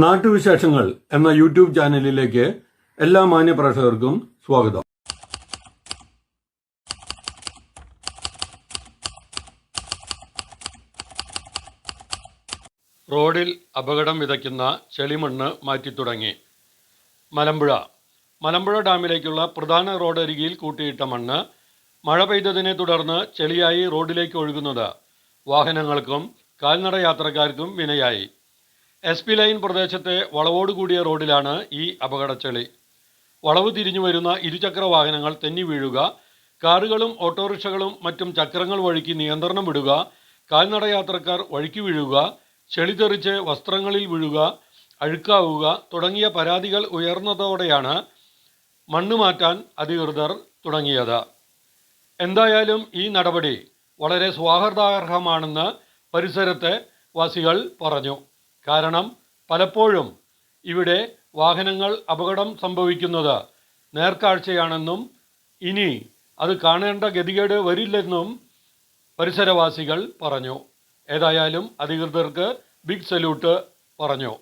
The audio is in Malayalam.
നാട്ടുവിശേഷങ്ങൾ എന്ന യൂട്യൂബ് ചാനലിലേക്ക് എല്ലാ മാന്യപ്രേക്ഷകർക്കും സ്വാഗതം. റോഡിൽ അപകടം വിതയ്ക്കുന്ന ചെളിമണ്ണ് മാറ്റി തുടങ്ങി മലമ്പുഴ. മലമ്പുഴ ഡാമിലേക്കുള്ള പ്രധാന റോഡരികിൽ കൂട്ടിയിട്ട മണ്ണ് മഴ പെയ്തതിനെ തുടർന്ന് ചെളിയായി റോഡിലേക്ക് ഒഴുകുന്നത്. വാഹനങ്ങൾക്കും കാൽനട യാത്രക്കാർക്കും വിനയായി. എസ് പി ലൈൻ പ്രദേശത്തെ വളവോട് കൂടിയ റോഡിലാണ് ഈ അപകടച്ചെളി. വളവ് തിരിഞ്ഞു വരുന്ന ഇരുചക്ര വാഹനങ്ങൾ തെന്നി വീഴുക കാറുകളും ഓട്ടോറിക്ഷകളും മറ്റും ചക്രങ്ങൾ വഴിക്ക് നിയന്ത്രണം വിടുക കാൽനട യാത്രക്കാർ വഴിക്ക് വീഴുക ചെളി തെറിച്ച് വസ്ത്രങ്ങളിൽ വീഴുക അഴുക്കാവുക തുടങ്ങിയ പരാതികൾ ഉയർന്നതോടെയാണ് മണ്ണ് മാറ്റാൻ അധികൃതർ തുടങ്ങിയത്. എന്തായാലും ഈ നടപടി വളരെ സ്വാഗതാർഹമാണെന്ന് പരിസരത്തെ വാസികൾ പറഞ്ഞു. കാരണം പലപ്പോഴും ഇവിടെ വാഹനങ്ങൾ അപകടം സംഭവിക്കുന്നത് നേർക്കാഴ്ചയാണെന്നും ഇനി അത് കാണേണ്ട ഗതികേട് വരില്ലെന്നും പരിസരവാസികൾ പറഞ്ഞു. ഏതായാലും അധികൃതർക്ക് ബിഗ് സല്യൂട്ട് പറഞ്ഞു.